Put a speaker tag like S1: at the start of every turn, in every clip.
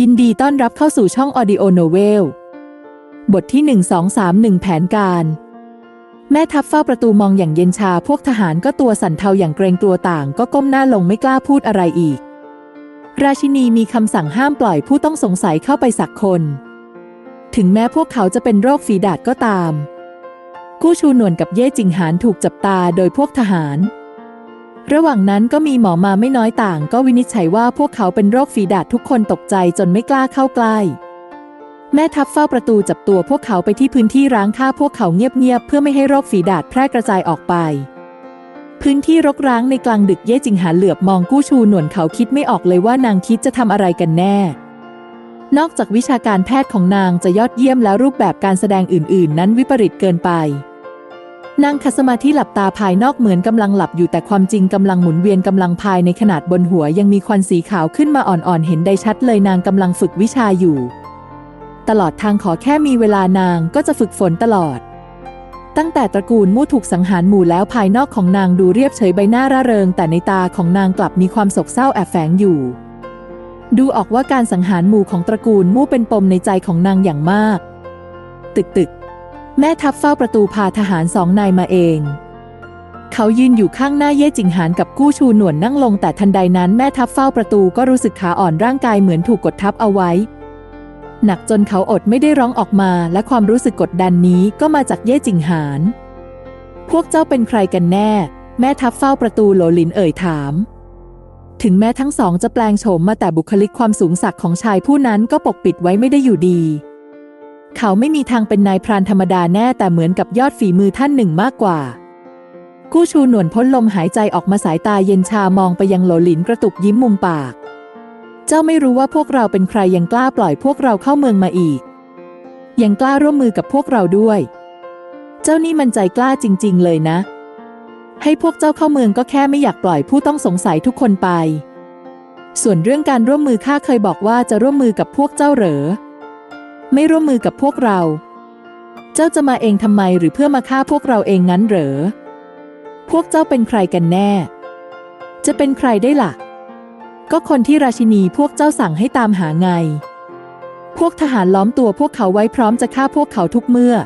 S1: ยินดีต้อนรับเข้าสู่ช่อง Audio Novel บทที่ 1231 แผนการ แม่ทัพเฝ้าประตูมองอย่างเย็นชาพวกทหารก็ตัวสั่นเทาอย่างเกรงกลัวต่างก็ก้มหน้าลงไม่กล้าพูดอะไรอีก ราชินีมีคำสั่งห้ามปล่อยผู้ต้องสงสัยเข้าไปสักคน ถึงแม้พวกเขาจะเป็นโรคฝีดาษก็ตาม กู้ชูหนวนกับเย่จิงหานถูกจับตาโดยพวกทหาร ระหว่างนั้นก็มีหมอมาไม่น้อยต่าง ก็วินิจฉัยว่าพวกเขาเป็นโรคฝีดาษทุกคนตกใจจนไม่กล้าเข้าใกล้ แม่ทัพเฝ้าประตูจับตัวพวกเขาไปที่พื้นที่ร้างฆ่าพวกเขาเงียบๆเพื่อไม่ให้โรคฝีดาษแพร่กระจายออกไป พื้นที่รกร้างในกลางดึกเย่จิงหาเหลือบมองกู้ชูหนวนเขาคิดไม่ออกเลยว่านางคิดจะทำอะไรกันแน่ นอกจากวิชาการแพทย์ของนางจะยอดเยี่ยมแล้วรูปแบบการแสดงอื่น ๆ นั้นวิปริตเกินไป นางคัสมาที่หลับตาภายนอกเหมือนกำลังหลับอยู่แต่ความจริงกำลังหมุนเวียนกำลังภายในขนาดบนหัวยังมีควันสีขาวขึ้นมาอ่อนๆ เห็นได้ชัดเลยนางกำลังฝึกวิชาอยู่ ตลอดทางขอแค่มีเวลานางก็จะฝึกฝนตลอด ตั้งแต่ตระกูลมู่ถูกสังหารหมู่แล้วภายนอกของนางดูเรียบเฉยใบหน้าร่าเริง แต่ในตาของนางกลับมีความโศกเศร้าแอบแฝงอยู่ ดูออกว่าการสังหารหมู่ของตระกูลมู่เป็นปมในใจของนางอย่างมาก ตึกตึก แม่ทัพเฝ้าประตูพาทหารสองนายมาเอง เขายืนอยู่ข้างหน้าเย่จิงหานกับกู้ชูหนวนนั่งลงแต่ทันใดนั้นแม่ทัพเฝ้าประตูก็รู้สึกขาอ่อนร่างกายเหมือนถูกกดทับเอาไว้ หนักจนเขาอดไม่ได้ร้องออกมาและความรู้สึกกดดันนี้ก็มาจากเย่จิงหาน พวกเจ้าเป็นใครกันแน่ แม่ทัพเฝ้าประตูโหลหลินเอ่ยถามถึงแม้ทั้งสองจะแปลงโฉมมาแต่บุคลิกความสูงสักของชายผู้นั้นก็ปกปิดไว้ไม่ได้อยู่ดี เขาไม่มีทางเป็นนายพรานธรรมดาแน่แต่เหมือนกับยอดฝีมือท่านหนึ่งมากกว่า กู้ชูหนวนพ้นลมหายใจออกมาสายตาเย็นชามองไปยังโหลหลินกระตุกยิ้มมุมปาก เจ้าไม่รู้ว่าพวกเราเป็นใครยังกล้าปล่อยพวกเราเข้าเมืองมาอีก ยังกล้าร่วมมือกับพวกเราด้วย เจ้านี่มันใจกล้าจริง ๆ เลยนะ ให้พวกเจ้าเข้าเมืองก็แค่ไม่อยากปล่อยผู้ต้องสงสัยทุกคนไป ส่วนเรื่องการร่วมมือข้าเคยบอกว่าจะร่วมมือกับพวกเจ้าเหรอ ไม่ร่วมมือกับพวกเรา เจ้าจะมาเองทำไมหรือเพื่อมาฆ่าพวกเราเองงั้นเหรอ พวกเจ้าเป็นใครกันแน่ จะเป็นใครได้ล่ะ ก็คนที่ราชินีพวกเจ้าสั่งให้ตามหาไง พวกทหารล้อมตัวพวกเขาไว้พร้อมจะฆ่าพวกเขาทุกเมื่อ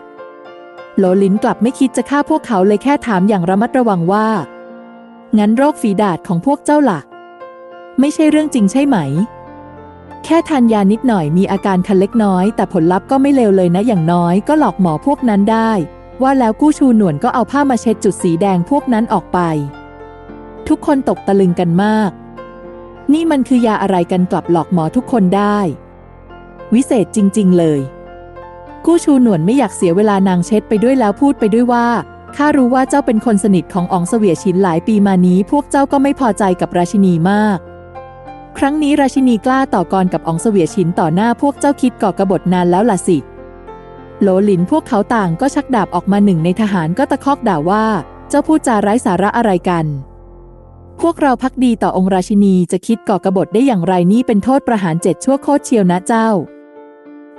S1: โหลลินกลับไม่คิดจะฆ่าพวกเขาเลยแค่ถามอย่างระมัดระวังว่า งั้นโรคฝีดาษของพวกเจ้าล่ะ ไม่ใช่เรื่องจริงใช่ไหม แค่ทานยานิดหน่อยมีอาการคันเล็กน้อย แต่ผลลัพธ์ก็ไม่เลวเลยนะอย่างน้อยก็หลอกหมอพวกนั้นได้ ว่าแล้วกู้ชูหนวนก็เอาผ้ามาเช็ดจุดสีแดงพวกนั้นออกไป ทุกคนตกตะลึงกันมาก นี่มันคือยาอะไรกันกลับหลอกหมอทุกคนได้ วิเศษจริง ๆ เลย กู้ชูหนวนไม่อยากเสียเวลานางเช็ดไปด้วยแล้วพูดไปด้วยว่าข้ารู้ว่าเจ้าเป็นคนสนิทของอองเสวียชินหลายปีมานี้ พวกเจ้าก็ไม่พอใจกับราชินีมาก ครั้งนี้ราชินีกล้าต่อกรกับอองเสวียชินต่อหน้าพวกเจ้าคิดก่อกระบฏนานแล้วล่ะสิ โลหลินพวกเขาต่างก็ชักดาบออกมาหนึ่งในทหารก็ตะคอกด่าว่า เจ้าพูดจาไร้สาระอะไรกัน พวกเราพักดีต่อองค์ราชินีจะคิดก่อกระบฏได้อย่างไรนี่เป็นโทษประหารเจ็ดชั่วโคตรเชียวนะเจ้า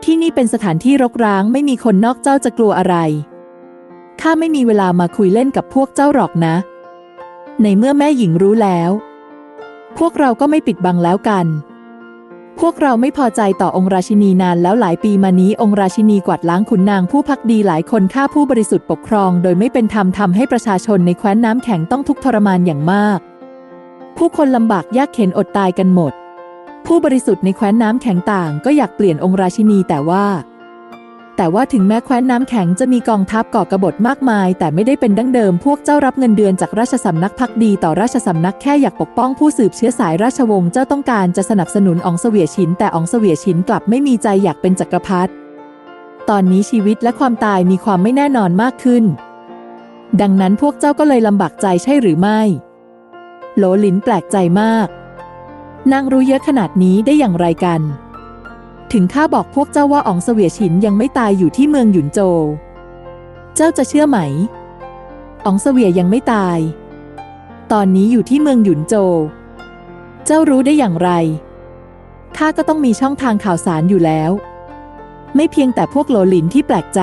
S1: ที่นี่เป็นสถานที่รกร้างไม่มีคนนอกเจ้าจะกลัวอะไรข้าไม่มีเวลามาคุยเล่นกับพวกเจ้าหรอกนะ ในเมื่อแม่หญิงรู้แล้ว พวกเราก็ไม่ปิดบังแล้วกัน พวกเราไม่พอใจต่อองค์ราชินีนานแล้วหลายปีมานี้องค์ราชินีกวาดล้างขุนนางผู้พักดีหลายคนฆ่าผู้บริสุทธิ์ปกครอง โดยไม่เป็นธรรมทำให้ประชาชนในแคว้นน้ำแข็งต้องทุกข์ทรมานอย่างมาก ผู้คนลำบากยากเข็นอดตายกันหมด ผู้บริสุทธิ์ในแคว้นน้ำแข็งต่าง ก็อยากเปลี่ยนองค์ราชินีแต่ว่า แต่ว่าถึงแม้แคว้นน้ำแข็งจะมีกองทัพก่อกบฏมากมาย แต่ไม่ได้เป็นดั้งเดิมพวกเจ้ารับเงินเดือนจากราชสำนักพักดีต่อราชสำนักแค่อยากปกป้องผู้สืบเชื้อสายราชวงศ์เจ้าต้องการจะสนับสนุนองเสวียชิน แต่อองเสวียชินกลับไม่มีใจอยากเป็นจักรพรรดิตอนนี้ชีวิตและความตายมีความไม่แน่นอนมากขึ้น ดังนั้นพวกเจ้าก็เลยลำบากใจใช่หรือไม่โหลหลินแปลกใจมากนางรู้เยอะขนาดนี้ได้อย่างไรกัน ถึงข้าบอกพวกเจ้าว่าอองเสวียฉินยังไม่ตายอยู่ที่เมืองหยุนโจ เจ้าจะเชื่อไหมอองเสวียยังไม่ตาย ตอนนี้อยู่ที่เมืองหยุนโจ เจ้ารู้ได้อย่างไร ข้าก็ต้องมีช่องทางข่าวสารอยู่แล้ว ไม่เพียงแต่พวกโลหลินที่แปลกใจ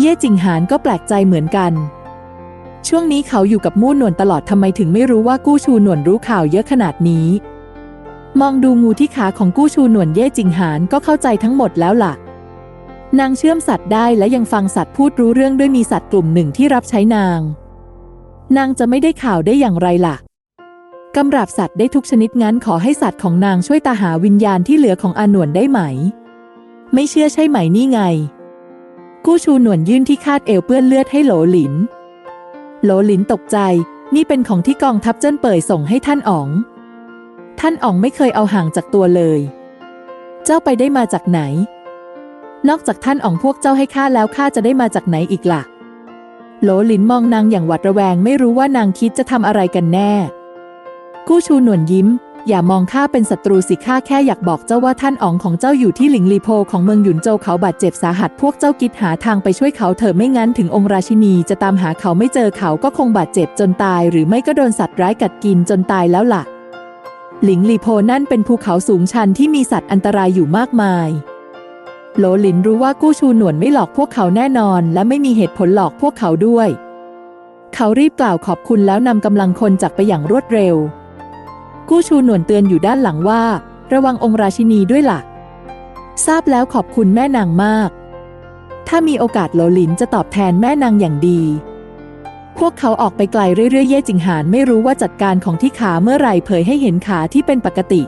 S1: เย่จิงหานก็แปลกใจเหมือนกัน ช่วงนี้เขาอยู่กับมู่หนวนตลอดทำไมถึงไม่รู้ว่ากู้ชูหนวนรู้ข่าวเยอะขนาดนี้ มองดูงูที่ขาของกู้ชูหนวนเย่จิงหานก็เข้าใจทั้งหมดแล้วล่ะ นางเชื่อมสัตว์ได้และยังฟังสัตว์พูดรู้เรื่องด้วยมีสัตว์กลุ่มหนึ่งที่รับใช้นาง นางจะไม่ได้ข่าวได้อย่างไรล่ะกำราบสัตว์ได้ทุกชนิดงั้นขอให้สัตว์ของนางช่วยตาหาวิญญาณที่เหลือของอาหนวนได้ไหม ไม่เชื่อใช่ไหมนี่ไง กู้ชูหนวนยื่นที่คาดเอวเปื้อนเลือดให้โหลหลิน โหลหลินตกใจ นี่เป็นของที่กองทัพเจิ้นเป่ยส่งให้ท่านอ๋อง ท่านอ๋องไม่เคยเอาห่างจากตัวเลย เจ้าไปได้มาจากไหน นอกจากท่านอ๋องพวกเจ้าให้ข้าแล้วข้าจะได้มาจากไหนอีกล่ะ โหลหลินมองนางอย่างหวัดระแวงไม่รู้ว่านางคิดจะทำอะไรกันแน่ กู้ชูหนวนยิ้ม อย่ามองข้าเป็นศัตรูสิข้าแค่อยากบอกเจ้าว่าท่านอ๋องของเจ้าอยู่ที่หลิงลีโพของเมืองหยุนโจเขาบาดเจ็บสาหัสพวกเจ้ากิดหาทางไปช่วยเขาเถอะไม่งั้นถึงองค์ราชินีจะตามหาเขาไม่เจอเขาก็คงบาดเจ็บจนตาย หรือไม่ก็โดนสัตว์ร้ายกัดกินจนตายแล้วล่ะ หลิงลีโพนั่นเป็นภูเขาสูงชันที่มีสัตว์อันตรายอยู่มากมาย โหลหลินรู้ว่ากู้ชูหนวนไม่หลอกพวกเขาแน่นอน และไม่มีเหตุผลหลอกพวกเขาด้วย เขารีบกล่าวขอบคุณแล้วนำกำลังคนจากไปอย่างรวดเร็ว กู้ชูหนวนเตือนอยู่ด้านหลังว่า ระวังองค์ราชินีด้วยล่ะ ทราบแล้วขอบคุณแม่นางมาก ถ้ามีโอกาสโหลหลินจะตอบแทนแม่นางอย่างดี พวกเขาออกไปไกลเรื่อยๆ เย่จิงหานไม่รู้ว่าจัดการของที่ขาเมื่อไหร่เผยให้เห็นขาที่เป็นปกติ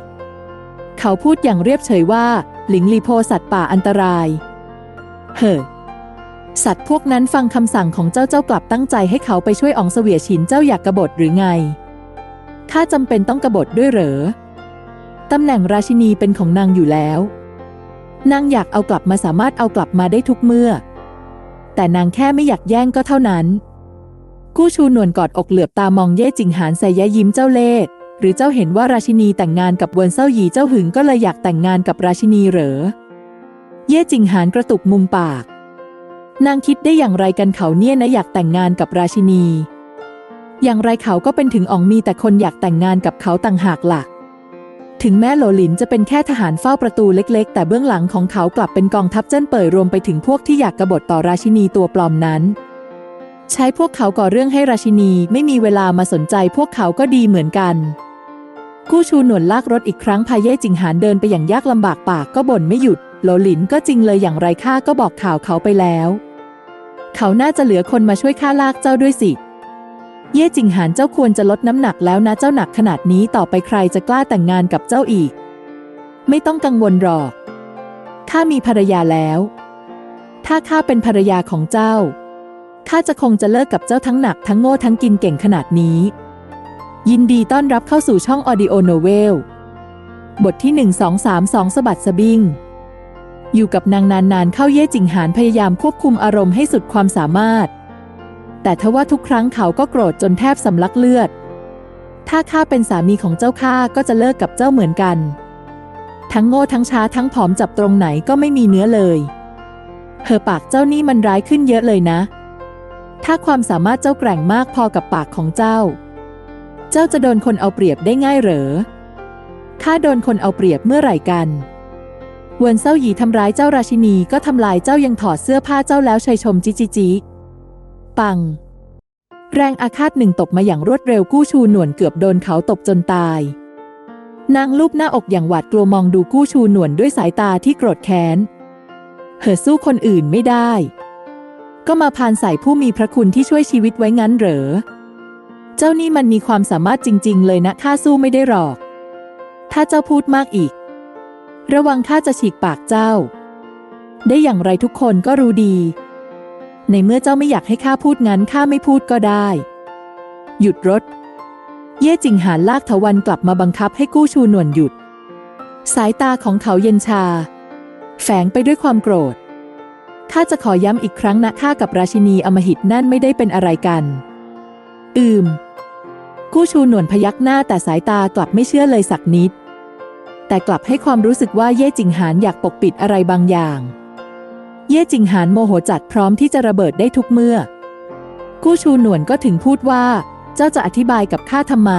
S1: เขาพูดอย่างเรียบเฉยว่า หลิงลีโพสัตว์ป่าอันตราย เฮ้อสัตว์พวกนั้นฟังคำสั่งของเจ้าเจ้ากลับตั้งใจให้เขาไปช่วยอองเสวียฉินเจ้าอยากกบฏหรือไงข้าจำเป็นต้องกบฏด้วยเหรอ ตำแหน่งราชินีเป็นของนางอยู่แล้ว นางอยากเอากลับมาสามารถเอากลับมาได้ทุกเมื่อ แต่นางแค่ไม่อยากแย่งก็เท่านั้น กู้ชูหนวนกอดอกเหลือบตามองเย่จิงหานใส่ยะยิ้มเจ้าเล่ห์หรือเจ้าเห็นว่าราชินีแต่งงานกับเวินเซาหยีเจ้าหึงก็เลยอยากแต่งงานกับราชินีเหรอ เย่จิงหานกระตุกมุมปาก นางคิดได้อย่างไรกันเขาเนี่ยนะอยากแต่งงานกับราชินี อย่างไรเขาก็เป็นถึงอองมีแต่คนอยากแต่งงานกับเขาต่างหากล่ะ ถึงแม้โหลหลินจะเป็นแค่ทหารเฝ้าประตูเล็ก ๆ แต่เบื้องหลังของเขากลับเป็นกองทัพเจิ้นเป่ยรวมไปถึงพวกที่อยากกบฏต่อราชินีตัวปลอมนั้น ใช้พวกเขาก่อเรื่องให้ราชินีไม่มีเวลามาสนใจพวกเขาก็ดีเหมือนกัน กู้ชูหนวนลากรถอีกครั้งพาเย่จิงหานเดินไปอย่างยากลำบากปากก็บ่นไม่หยุดโหลหลินก็จริงเลยอย่างไรข้าก็บอกข่าวเขาไปแล้ว เขาน่าจะเหลือคนมาช่วยข้าลากเจ้าด้วยสิ เย่จิงหานเจ้าควรจะลดน้ำหนักแล้วนะเจ้าหนักขนาดนี้ต่อไปใครจะกล้าแต่งงานกับเจ้าอีก ไม่ต้องกังวลหรอกข้ามีภรรยาแล้ว ถ้าข้าเป็นภรรยาของเจ้า ข้าจะคงจะเลิกกับเจ้าทั้งหนักทั้งโง่ทั้งกินเก่งขนาดนี้ ยินดีต้อนรับเข้าสู่ช่องออดิโอโนเวล บทที่ 1232สะบัดสะบิง อยู่กับนางนานๆเข้าเย่จิงหานพยายามควบคุมอารมณ์ให้สุดความสามารถ แต่ทว่าทุกครั้งเขาก็โกรธจนแทบสำลักเลือด ถ้าข้าเป็นสามีของเจ้าข้าก็จะเลิกกับเจ้าเหมือนกัน ทั้งโง่ทั้งช้าทั้งผอมจับตรงไหนก็ไม่มีเนื้อเลยเหอปากเจ้านี่มันร้ายขึ้นเยอะเลยนะ ถ้าความสามารถเจ้าแกร่งมากพอกับปากของเจ้า เจ้าจะโดนคนเอาเปรียบได้ง่ายเหรอ ข้าโดนคนเอาเปรียบเมื่อไหร่กันเวินเซาหยีทำร้ายเจ้าราชินีก็ทำลายเจ้ายังถอดเสื้อผ้าเจ้าแล้วชัยชมจิจิจิปัง แรงอาฆาตหนึ่งตบมาอย่างรวดเร็วกู้ชูหนวนเกือบโดนเขาตบจนตาย นางลูบหน้าอกอย่างหวาดกลัวมองดูกู้ชูหนวนด้วยสายตาที่โกรธแค้น เหอสู้คนอื่นไม่ได้ ก็มาพานใส่ผู้มีพระคุณที่ช่วยชีวิตไว้งั้นเหรอ เจ้านี่มันมีความสามารถจริง ๆ เลยนะข้าสู้ไม่ได้หรอก ถ้าเจ้าพูดมากอีก ระวังข้าจะฉีกปากเจ้า ได้อย่างไรทุกคนก็รู้ดี ในเมื่อเจ้าไม่อยากให้ข้าพูดงั้นข้าไม่พูดก็ได้ หยุดรถ เย่จิงหานลากทวันกลับมาบังคับให้กู้ชูหนวนหยุด สายตาของเขาเย็นชา แฝงไปด้วยความโกรธ ข้าจะขอย้ำอีกครั้งนะข้ากับราชินีอมหิตนั่นไม่ได้เป็นอะไรกัน อืม กู้ชูหนวนพยักหน้าแต่สายตากลับไม่เชื่อเลยสักนิด แต่กลับให้ความรู้สึกว่าเย่จิงหานอยากปกปิดอะไรบางอย่าง เย่จิงหานโมโหจัดพร้อมที่จะระเบิดได้ทุกเมื่อ กู้ชูหนวนก็ถึงพูดว่า เจ้าจะอธิบายกับข้าทำไม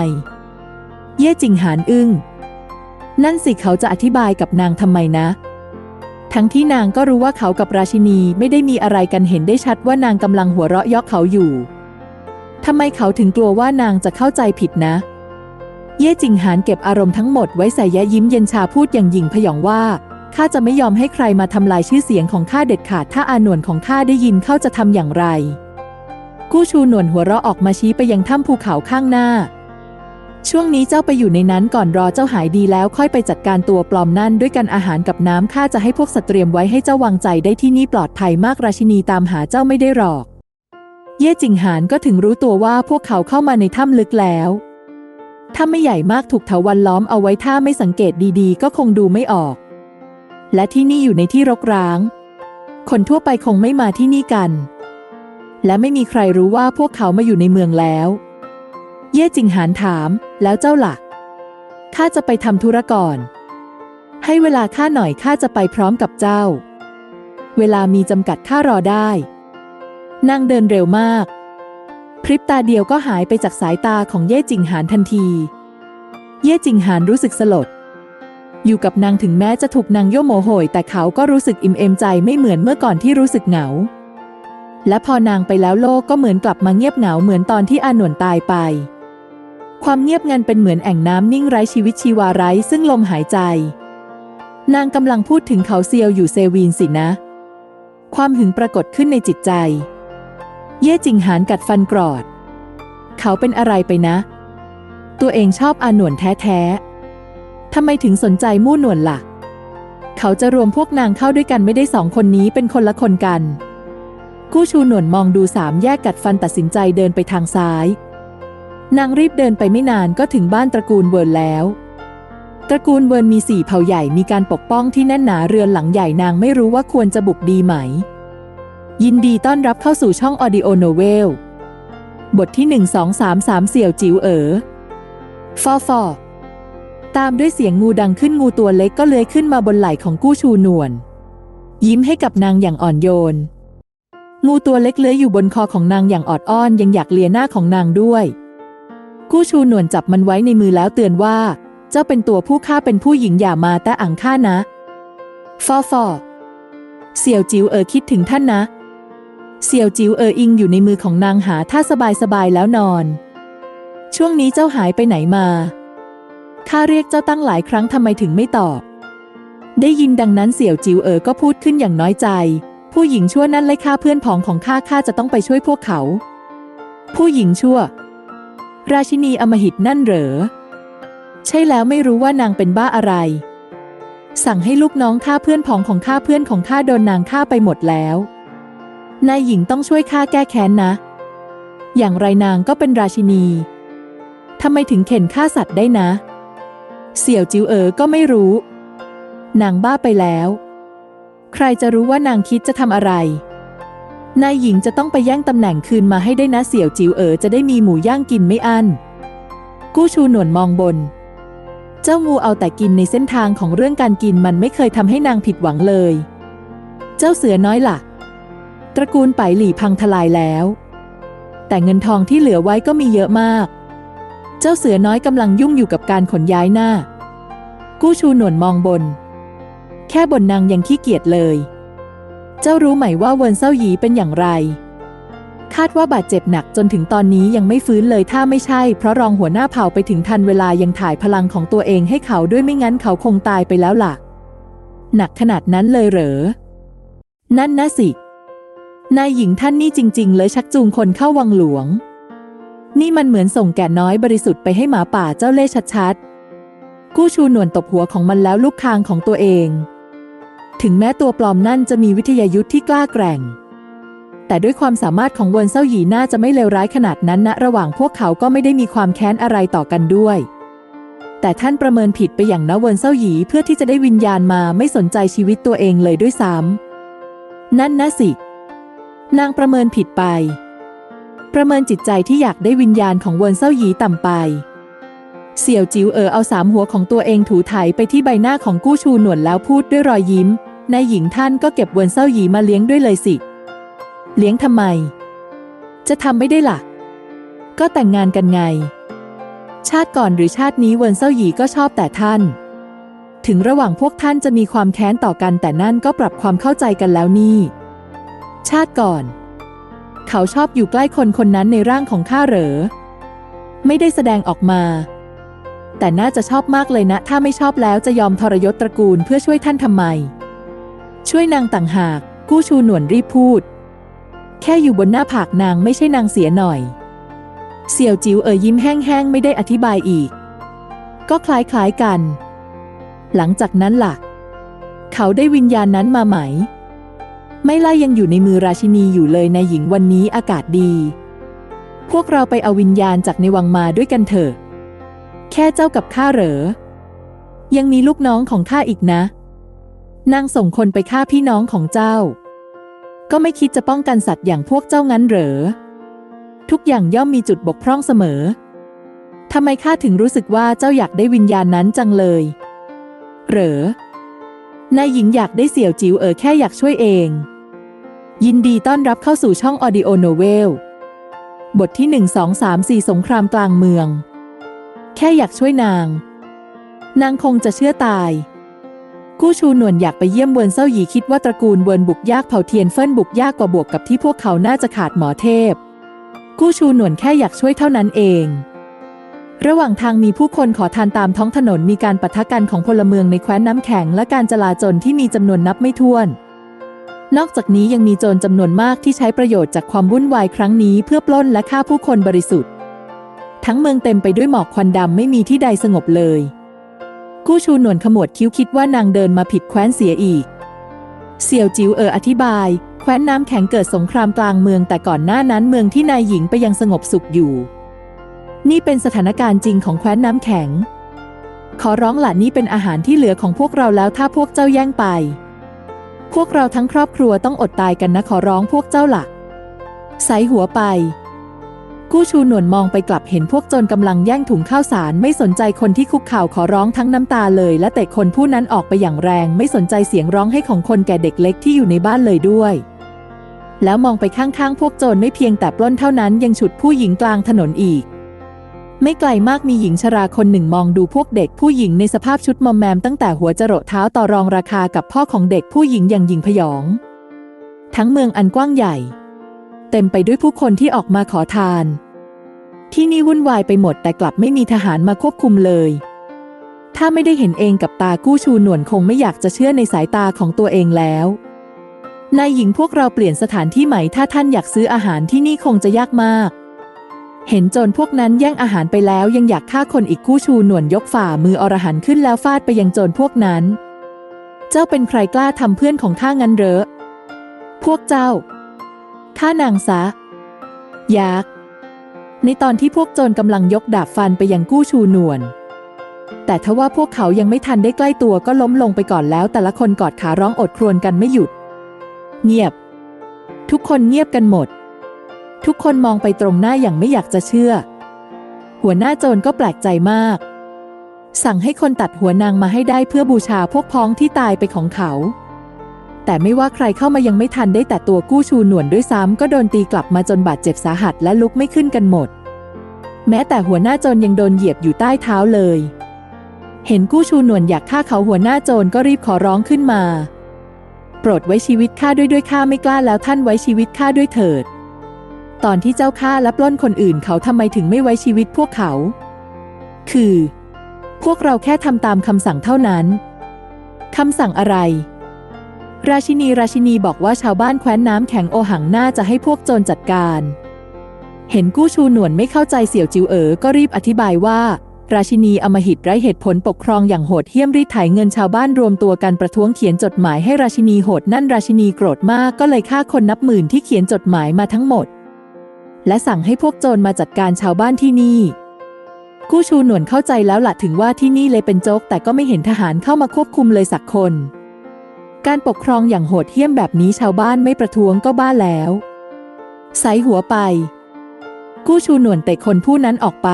S1: เย่จิงหานอึ้งนั่นสิเขาจะอธิบายกับนางทำไมนะ ทั้งที่นางก็รู้ว่าเขากับราชินีไม่ได้มีอะไรกันเห็นได้ชัดว่านางกำลังหัวเราะยาะเขาอยู่ทำไมเขาถึงกลัวว่านางจะเข้าใจผิดนะ เย่จิงหานเก็บอารมณ์ทั้งหมดไว้ใส่แย้ยิ้มเย็นชาพูดอย่างหยิ่งพยองว่าข้าจะไม่ยอมให้ใครมาทำลายชื่อเสียงของข้าเด็ดขาดถ้าอาหนวนของข้าได้ยินเขาจะทำอย่างไร กู้ชูหนวนหัวเราะออกมาชี้ไปยังถ้ำภูเขาข้างหน้า ช่วงนี้เจ้าไปอยู่ในนั้นก่อนรอเจ้าหายดีแล้วค่อยไปจัดการตัวปลอมนั่นด้วยกันอาหารกับน้ำข้าจะให้พวกสัตว์เตรียมไว้ให้เจ้าวางใจได้ที่นี่ปลอดภัยมากราชินีตามหาเจ้าไม่ได้หรอก เย่จิงหานก็ถึงรู้ตัวว่าพวกเขาเข้ามาในถ้ำลึกแล้วถ้าไม่ใหญ่มากถูกเถาวันล้อมเอาไว้ถ้าไม่สังเกตดีๆ ก็คงดูไม่ออก และที่นี่อยู่ในที่รกร้าง คนทั่วไปคงไม่มาที่นี่กัน และไม่มีใครรู้ว่าพวกเขามาอยู่ในเมืองแล้ว เย่จิงหานถาม แล้วเจ้าล่ะข้าจะไปทำธุระก่อน ให้เวลาข้าหน่อยข้าจะไปพร้อมกับเจ้า เวลามีจำกัดข้ารอได้ นางเดินเร็วมาก พริบตาเดียวก็หายไปจากสายตาของเย่จิงหานทันที เย่จิงหานรู้สึกสลด อยู่กับนางถึงแม้จะถูกนางโยโมโหย แต่เขาก็รู้สึกอิ่มเอมใจไม่เหมือนเมื่อก่อนที่รู้สึกเหงา และพอนางไปแล้วโลกก็เหมือนกลับมาเงียบเหงาเหมือนตอนที่อาหนวนตายไป ความเงียบงันเป็นเหมือนแอ่งน้ำนิ่งไร้ชีวิตชีวาไร้ซึ่งลมหายใจ นางกำลังพูดถึงเขาเซียวอยู่เซวีนสินะ ความหึงปรากฏขึ้นในจิตใจ เย่จิงหานกัดฟันกรอด เขาเป็นอะไรไปนะ ตัวเองชอบอาหนวนแท้ๆทำไมถึงสนใจมู่หนวนล่ะ เขาจะรวมพวกนางเข้าด้วยกันไม่ได้สองคนนี้เป็นคนละคนกัน กู้ชูหนวนมองดูสามแยกกัดฟันตัดสินใจเดินไปทางซ้าย นางรีบเดินไปไม่นานก็ถึงบ้านตระกูลเวิร์นแล้ว ตระกูลเวิร์นมีสี่เผ่าใหญ่มีการปกป้องที่แน่นหนาเรือนหลังใหญ่นางไม่รู้ว่าควรจะบุกดีไหม ยินดีต้อนรับเข้าสู่ช่องออดิโอโนเวล บทที่ 1 2 3 3 เสี่ยวจิ๋วเอ๋อฟอฟอตามด้วยเสียงงูดังขึ้นงูตัวเล็กก็เลื้อยขึ้นมาบนไหล่ของกู้ชูนวนยิ้มให้กับนางอย่างอ่อนโยน งูตัวเล็กเลื้อยอยู่บนคอของนางอย่างออดอ้อนยังอยากเลียหน้าของนางด้วย กู้ชูหนวนจับมันไว้ในมือแล้วเตือนว่า เจ้าเป็นตัวผู้ฆ่าเป็นผู้หญิงอย่ามาแต่อ่างข้านะฟอฟอเสี่ยวจิ๋วเออคิดถึงท่านนะ เสี่ยวจิ๋วเอออิงอยู่ในมือของนางหาท่าสบายสบายแล้วนอน ช่วงนี้เจ้าหายไปไหนมา ข้าเรียกเจ้าตั้งหลายครั้งทำไมถึงไม่ตอบ ได้ยินดังนั้นเสี่ยวจิ๋วเออก็พูดขึ้นอย่างน้อยใจ ผู้หญิงชั่วนั่นไล่ฆ่าเพื่อนพ้องของข้าข้าจะต้องไปช่วยพวกเขา ผู้หญิงชั่ว ราชินีอมหิตนั่นเหรอ ใช่แล้วไม่รู้ว่านางเป็นบ้าอะไร สั่งให้ลูกน้องฆ่าเพื่อนพ้องของข้าเพื่อนของข้าโดนนางฆ่าไปหมดแล้ว นายหญิงต้องช่วยข้าแก้แค้นนะ อย่างไรนางก็เป็นราชินีทำไมถึงเข็นฆ่าสัตว์ได้นะ เสี่ยวจิ๋วเอ๋อก็ไม่รู้ นางบ้าไปแล้ว ใครจะรู้ว่านางคิดจะทำอะไร นายหญิงจะต้องไปแย่งตำแหน่งคืนมาให้ได้นะเสี่ยวจิ๋วเอ๋อจะได้มีหมูย่างกินไม่อั้น กู้ชูหนวนมองบน เจ้างูเอาแต่กินในเส้นทางของเรื่องการกินมันไม่เคยทำให้นางผิดหวังเลย เจ้าเสือน้อยล่ะ ตระกูลไปหลี่พังทลายแล้ว แต่เงินทองที่เหลือไว้ก็มีเยอะมาก เจ้าเสือน้อยกำลังยุ่งอยู่กับการขนย้ายหน้า กู้ชูหนวนมองบน แค่บนนางยังขี้เกียจเลย เจ้ารู้ไหมว่าเวินเซาหยีเป็นอย่างไร คาดว่าบาดเจ็บหนักจนถึงตอนนี้ยังไม่ฟื้นเลยถ้าไม่ใช่ เพราะรองหัวหน้าเผ่าไปถึงทันเวลายังถ่ายพลังของตัวเองให้เขาด้วยไม่งั้นเขาคงตายไปแล้วล่ะ หนักขนาดนั้นเลยเหรอ นั่นนะสิ นายหญิงท่านนี่จริง ๆ เลยชักจูงคนเข้าวังหลวง นี่มันเหมือนส่งแก่น้อยบริสุทธิ์ไปให้หมาป่าเจ้าเล่ห์ชัดๆ กู้ชูหนวนตบหัวของมันแล้วลูกคางของตัวเอง ถึงแม้ตัวปลอมนั่นจะมีวิทยายุทธ์ที่กล้าแกร่ง แต่ด้วยความสามารถของเวินเซาหยีน่าจะไม่เลวร้ายขนาดนั้นนะระหว่างพวกเขาก็ไม่ได้มีความแค้นอะไรต่อกันด้วย แต่ท่านประเมินผิดไปอย่างนะเวินเซาหยีเพื่อที่จะได้วิญญาณมาไม่สนใจชีวิตตัวเองเลยด้วยซ้ำนั่นนะสิ นางประเมินผิดไป ประเมินจิตใจที่อยากได้วิญญาณของเวินเซาหยีต่ำไปเสี่ยวจิ๋วเอ๋อเอาสามหัวของตัวเองถูไถไปที่ใบหน้าของกู้ชูหนวนแล้วพูดด้วยรอยยิ้ม นายหญิงท่านก็เก็บเวินเซาหยีมาเลี้ยงด้วยเลยสิ เลี้ยงทำไม จะทำไม่ได้ล่ะก็แต่งงานกันไง ชาติก่อนหรือชาตินี้เวินเซาหยีก็ชอบแต่ท่าน ถึงระหว่างพวกท่านจะมีความแค้นต่อกันแต่นั่นก็ปรับความเข้าใจกันแล้วนี่ ชาติก่อน เขาชอบอยู่ใกล้คนคนนั้นในร่างของข้าเหรอ ไม่ได้แสดงออกมาแต่น่าจะชอบมากเลยนะ ถ้าไม่ชอบแล้วจะยอมทรยศตระกูลเพื่อช่วยท่านทำไม ช่วยนางต่างหาก กู้ชูหนวนรีบพูด แค่อยู่บนหน้าผากนางไม่ใช่นางเสียหน่อย เสี่ยวจิ๋วเอ่ยยิ้มแห้งๆ ไม่ได้อธิบายอีก ก็คล้ายๆกัน หลังจากนั้นล่ะ เขาได้วิญญาณนั้นมาไหม ไม่ล่ายังอยู่ในมือราชินีอยู่เลยในหญิงวันนี้อากาศดี พวกเราไปเอาวิญญาณจากในวังมาด้วยกันเถอะ แค่เจ้ากับข้าเหรอ ยังมีลูกน้องของข้าอีกนะ นางส่งคนไปฆ่าพี่น้องของเจ้า ก็ไม่คิดจะป้องกันสัตว์อย่างพวกเจ้างั้นเหรอ ทุกอย่างย่อมมีจุดบกพร่องเสมอ ทำไมข้าถึงรู้สึกว่าเจ้าอยากได้วิญญาณนั้นจังเลย เหรอนายหญิงอยากได้เสี่ยวจิ๋วเอ๋อแค่อยากช่วยเอง ยินดีต้อนรับเข้าสู่ช่องออดิโอโนเวล บทที่ 1 2 3 4 สงครามกลางเมือง แค่อยากช่วยนาง นางคงจะเชื่อตาย กู้ชูหนวนอยากไปเยี่ยมเวินเซาหยีคิดว่าตระกูลเวินบุกยากเผาเทียนเฟินบุกยากกว่าบวกกับที่พวกเขาน่าจะขาดหมอเทพ กู้ชูหนวนแค่อยากช่วยเท่านั้นเอง ระหว่างทางมีผู้คนขอทานตามท้องถนนมีการปะทะกันของพลเมืองในแคว้นน้ำแข็งและการจลาจลที่มีจำนวนนับไม่ถ้วน นอกจากนี้ยังมีโจรจำนวนมากที่ใช้ประโยชน์จากความวุ่นวายครั้งนี้เพื่อปล้นและฆ่าผู้คนบริสุทธิ์ ทั้งเมืองเต็มไปด้วยหมอกควันดำไม่มีที่ใดสงบเลย กู้ชูหนวนขมวดคิ้วคิดว่านางเดินมาผิดแคว้นเสียอีก เสี่ยวจิ๋วเอออธิบาย แคว้นน้ำแข็งเกิดสงครามกลางเมืองแต่ก่อนหน้านั้นเมืองที่นายหญิงไปยังสงบสุขอยู่ นี่เป็นสถานการณ์จริงของแคว้นน้ำแข็ง ขอร้องหล่ะนี่เป็นอาหารที่เหลือของพวกเราแล้วถ้าพวกเจ้าแย่งไป พวกเราทั้งครอบครัวต้องอดตายกันนะขอร้องพวกเจ้าหล่ะใสหัวไป กู้ชูหนวนมองไปกลับเห็นพวกโจรกำลังแย่งถุงข้าวสารไม่สนใจคนที่คุกเข่าขอร้องทั้งน้ำตาเลย และเตะคนผู้นั้นออกไปอย่างแรงไม่สนใจเสียงร้องให้ของคนแก่เด็กเล็กที่อยู่ในบ้านเลยด้วยแล้วมองไปข้างๆ พวกโจรไม่เพียงแต่ปล้นเท่านั้นยังฉุดผู้หญิงกลางถนนอีก ไม่ไกลมากมีหญิงชราคนหนึ่งมองดูพวกเด็กผู้หญิงในสภาพชุดมอมแมมตั้งแต่หัวจรดเท้าต่อรองราคากับพ่อของเด็กผู้หญิงอย่างหญิงพยอง ทั้งเมืองอันกว้างใหญ่ เต็มไปด้วยผู้คนที่ออกมาขอทาน ที่นี่วุ่นวายไปหมดแต่กลับไม่มีทหารมาควบคุมเลย ถ้าไม่ได้เห็นเองกับตากู้ชูหนวนคงไม่อยากจะเชื่อในสายตาของตัวเองแล้วนายหญิงพวกเราเปลี่ยนสถานที่ใหม่ถ้าท่านอยากซื้ออาหารที่นี่คงจะยากมาก เห็นโจรพวกนั้นแย่งอาหารไปแล้วยังอยากฆ่าคนอีกกู้ชูหนวนยกฝ่ามืออรหันขึ้นแล้วฟาดไปยังโจรพวกนั้น เจ้าเป็นใครกล้าทำเพื่อนของข้างั้นเหรอพวกเจ้าฆ่านางซะยักษ์ ในตอนที่พวกโจรกำลังยกดาบฟันไปยังกู้ชูนวนแต่ทว่าพวกเขายังไม่ทันได้ใกล้ตัวก็ล้มลงไปก่อนแล้ว แต่ละคนกอดขาร้องอดครวญกันไม่หยุด เงียบ ทุกคนเงียบกันหมด ทุกคนมองไปตรงหน้าอย่างไม่อยากจะเชื่อ หัวหน้าโจรก็แปลกใจมาก สั่งให้คนตัดหัวนางมาให้ได้เพื่อบูชาพวกพ้องที่ตายไปของเขา แต่ไม่ว่าใครเข้ามายังไม่ทันได้แต่ตัวกู้ชูหนวนด้วยซ้ำก็โดนตีกลับมาจนบาดเจ็บสาหัสและลุกไม่ขึ้นกันหมด แม้แต่หัวหน้าโจรยังโดนเหยียบอยู่ใต้เท้าเลย เห็นกู้ชูหนวนอยากฆ่าเขาหัวหน้าโจรก็รีบขอร้องขึ้นมา โปรดไว้ชีวิตข้าด้วยด้วยข้าไม่กล้าแล้วท่านไว้ชีวิตข้าด้วยเถิด ตอนที่เจ้าฆ่าและปล้นคนอื่นเขาทำไมถึงไม่ไว้ชีวิตพวกเขา คือ พวกเราแค่ทำตามคำสั่งเท่านั้นคำสั่งอะไร ราชินีราชินีบอกว่าชาวบ้านแคว้นน้ำแข็งโอหังน่าจะให้พวกโจรจัดการ เห็นกู้ชูหนวนไม่เข้าใจเสี่ยวจิวเอ๋อก็รีบอธิบายว่า ราชินีอมหิตไร้เหตุผลปกครองอย่างโหดเหี้ยมรีดไถเงินชาวบ้านรวมตัวกันประท้วงเขียนจดหมายให้ราชินีโหดนั่นราชินีโกรธมากก็เลยฆ่าคนนับหมื่นที่เขียนจดหมายมาทั้งหมด และสั่งให้พวกโจรมาจัดการชาวบ้านที่นี่กู้ชูหนวนเข้าใจแล้วละถึงว่าที่นี่เลยเป็นโจกแต่ก็ไม่เห็นทหารเข้ามาควบคุมเลยสักคน การปกครองอย่างโหดเหี้ยมแบบนี้ชาวบ้านไม่ประท้วงก็บ้าแล้วใส่หัวไป กู้ชูหนวนเตะคนผู้นั้นออกไป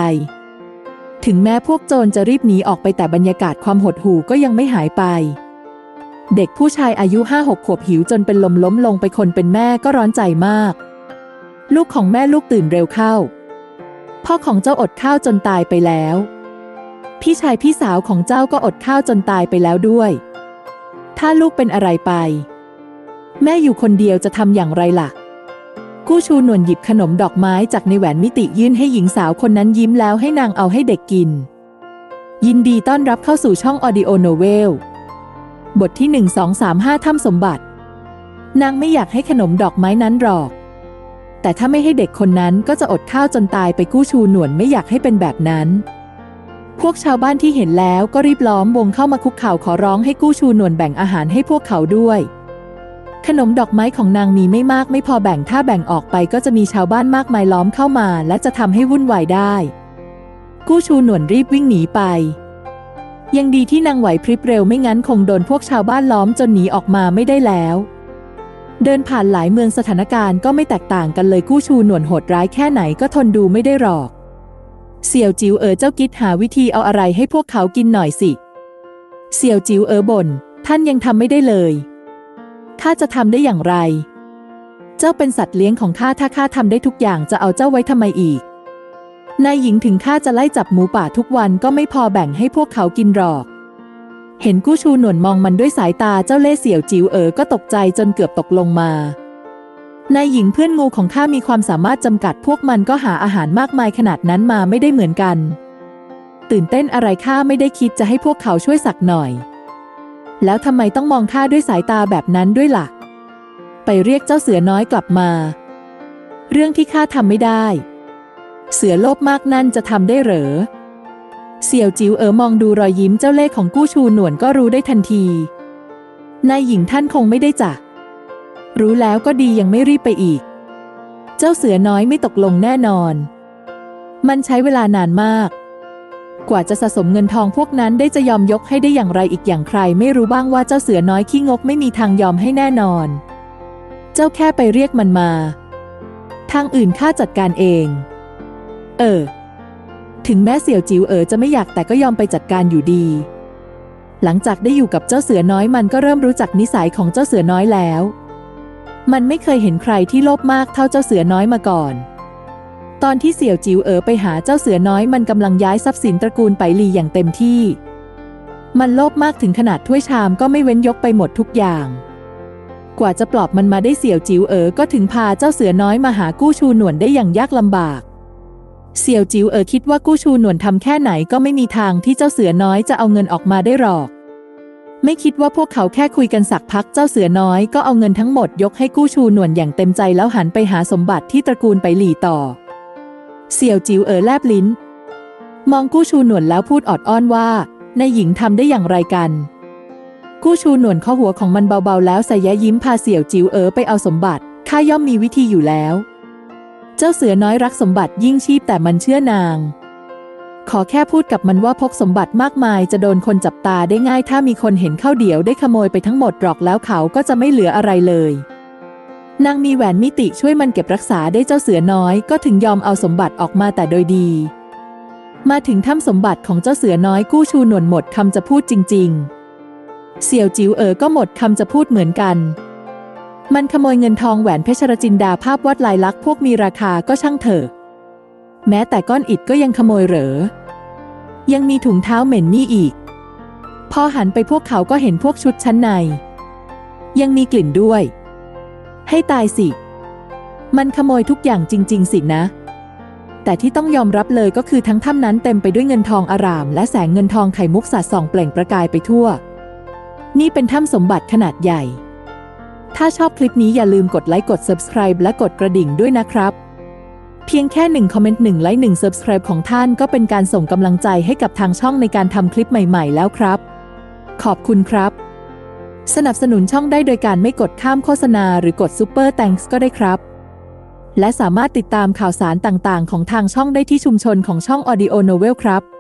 S1: ถึงแม้พวกโจรจะรีบหนีออกไปแต่บรรยากาศความหดหู่ก็ยังไม่หายไป เด็กผู้ชายอายุห้าหกขวบหิวจนเป็นลมล้มลงไปคนเป็นแม่ก็ร้อนใจมาก ลูกของแม่ลูกตื่นเร็วเข้า พ่อของเจ้าอดข้าวจนตายไปแล้ว พี่ชายพี่สาวของเจ้าก็อดข้าวจนตายไปแล้วด้วย ถ้าลูกเป็นอะไรไป แม่อยู่คนเดียวจะทำอย่างไรล่ะ กู้ชูหนวนหยิบขนมดอกไม้จากในแหวนมิติยื่นให้หญิงสาวคนนั้นยิ้มแล้วให้นางเอาให้เด็กกิน ยินดีต้อนรับเข้าสู่ช่อง Audio Novel บทที่ 1235ถ้ำสมบัติ นางไม่อยากให้ขนมดอกไม้นั้นหรอก แต่ถ้าไม่ให้เด็กคนนั้นก็จะอดข้าวจนตายไปกู้ชูหนวนไม่อยากให้เป็นแบบนั้น พวกชาวบ้านที่เห็นแล้วก็รีบล้อมวงเข้ามาคุกเข่าขอร้องให้กู้ชูหนวนแบ่งอาหารให้พวกเขาด้วย ขนมดอกไม้ของนางมีไม่มากไม่พอแบ่งถ้าแบ่งออกไปก็จะมีชาวบ้านมากมายล้อมเข้ามา และจะทำให้วุ่นวายได้ กู้ชูหนวนรีบวิ่งหนีไป ยังดีที่นางไหวพริบเร็วไม่งั้นคงโดนพวกชาวบ้านล้อมจนหนีออกมาไม่ได้แล้วเดินผ่านหลายเมืองสถานการณ์ก็ไม่แตกต่างกันเลยกู้ชูหนวนโหดร้ายแค่ไหนก็ทนดูไม่ได้หรอก เสี่ยวจิ๋วเอ๋อเจ้ากิดหาวิธีเอาอะไรให้พวกเขากินหน่อยสิ เสี่ยวจิ๋วเอ๋อบ่นท่านยังทำไม่ได้เลย ข้าจะทำได้อย่างไร เจ้าเป็นสัตว์เลี้ยงของข้าถ้าข้าทำได้ทุกอย่างจะเอาเจ้าไว้ทำไมอีก นายหญิงถึงข้าจะไล่จับหมูป่าทุกวันก็ไม่พอแบ่งให้พวกเขากินหรอก เห็นกู้ชูหนวนมองมันด้วยสายตาเจ้าเล่เสี่ยวจิ๋วเอ๋อก็ตกใจจนเกือบตกลงมา นายหญิงเพื่อนงูของข้ามีความสามารถจำกัดพวกมันก็หาอาหารมากมายขนาดนั้นมาไม่ได้เหมือนกัน ตื่นเต้นอะไรข้าไม่ได้คิดจะให้พวกเขาช่วยสักหน่อย แล้วทำไมต้องมองข้าด้วยสายตาแบบนั้นด้วยล่ะ ไปเรียกเจ้าเสือน้อยกลับมา เรื่องที่ข้าทำไม่ได้ เสือโลภมากนั่นจะทำได้เหรอ เสี่ยวจิ๋วเอ๋อมองดูรอยยิ้มเจ้าเล่ห์ของกู้ชูหนวนก็รู้ได้ทันทีนายหญิงท่านคงไม่ได้จ้ะ รู้แล้วก็ดียังไม่รีบไปอีก เจ้าเสือน้อยไม่ตกลงแน่นอน มันใช้เวลานานมาก กว่าจะสะสมเงินทองพวกนั้นได้จะยอมยกให้ได้อย่างไรอีกอย่างใคร ไม่รู้บ้างว่าเจ้าเสือน้อยขี้งกไม่มีทางยอมให้แน่นอน เจ้าแค่ไปเรียกมันมา ทางอื่นข้าจัดการเอง เออ ถึงแม้เสี่ยวจิ๋วเอ๋อจะไม่อยากแต่ก็ยอมไปจัดการอยู่ดีหลังจากได้อยู่กับเจ้าเสือน้อยมันก็เริ่มรู้จักนิสัยของเจ้าเสือน้อยแล้ว มันไม่เคยเห็นใครที่โลภมากเท่าเจ้าเสือน้อยมาก่อน ตอนที่เสี่ยวจิ๋วเอ๋อไปหาเจ้าเสือน้อยมันกำลังย้ายทรัพย์สินตระกูลไปลีอย่างเต็มที่ มันโลภมากถึงขนาดถ้วยชามก็ไม่เว้นยกไปหมดทุกอย่าง กว่าจะปลอบมันมาได้เสี่ยวจิ๋วเอ๋อก็ถึงพาเจ้าเสือน้อยมาหากู้ชูหนวนได้อย่างยากลำบาก เสี่ยวจิ๋วเอ๋อคิดว่ากู้ชูหนวนทำแค่ไหนก็ไม่มีทางที่เจ้าเสือน้อยจะเอาเงินออกมาได้หรอก ไม่คิดว่าพวกเขาแค่คุยกันสักพักเจ้าเสือน้อยก็เอาเงินทั้งหมดยกให้กู้ชูหนวนอย่างเต็มใจแล้วหันไปหาสมบัติที่ตระกูลไปหลี่ต่อ เสี่ยวจิ๋วเอ๋อแลบลิ้น มองกู้ชูหนวนแล้วพูดออดอ้อนว่านายหญิงทำได้อย่างไรกัน กู้ชูหนวนข้อหัวของมันเบาๆ แล้วใส่ย้ยิ้มพาเสี่ยวจิ๋วเอ๋อไปเอาสมบัติข้าย่อมมีวิธีอยู่แล้ว เจ้าเสือน้อยรักสมบัติยิ่งชีพแต่มันเชื่อนาง ขอแค่พูดกับมันว่าพกสมบัติมากมายจะโดนคนจับตาได้ง่าย ถ้ามีคนเห็นเข้าเดี๋ยวได้ขโมยไปทั้งหมดหรอกแล้วเขาก็จะไม่เหลืออะไรเลย นางมีแหวนมิติช่วยมันเก็บรักษาได้เจ้าเสือน้อย ก็ถึงยอมเอาสมบัติออกมาแต่โดยดี มาถึงถ้ำสมบัติของเจ้าเสือน้อยกู้ชูหนวนหมดคำจะพูดจริง ๆ เสี่ยวจิ๋วเอ๋อก็หมดคำจะพูดเหมือนกันมันขโมยเงินทองแหวนเพชรจินดาภาพวาดลายลักษณ์พวกมีราคาก็ช่างเถอะ แม้แต่ก้อนอิฐก็ยังขโมยเหรอ ยังมีถุงเท้าเหม็นนี่อีก พอหันไปพวกเขาก็เห็นพวกชุดชั้นใน ยังมีกลิ่นด้วย ให้ตายสิ มันขโมยทุกอย่างจริง ๆ สินะ แต่ที่ต้องยอมรับเลยก็คือทั้งถ้ำนั้นเต็มไปด้วยเงินทองอาราม และแสงเงินทองไข่มุกสาดส่องเปล่งประกายไปทั่ว นี่เป็นถ้ำสมบัติขนาดใหญ่ ถ้าชอบคลิปนี้อย่าลืมกดไลค์กด subscribe และกดกระดิ่งด้วยนะครับ เพียงแค่หนึ่งคอมเมนต์หนึ่งไลค์หนึ่ง subscribe ของท่านก็เป็นการส่งกำลังใจให้กับทางช่องในการทำคลิปใหม่ๆ แล้วครับ ขอบคุณครับ สนับสนุนช่องได้โดยการไม่กดข้ามโฆษณาหรือกดซูเปอร์แตงก็ได้ครับ และสามารถติดตามข่าวสารต่างๆ ของทางช่องได้ที่ชุมชนของช่อง Audio Novel ครับ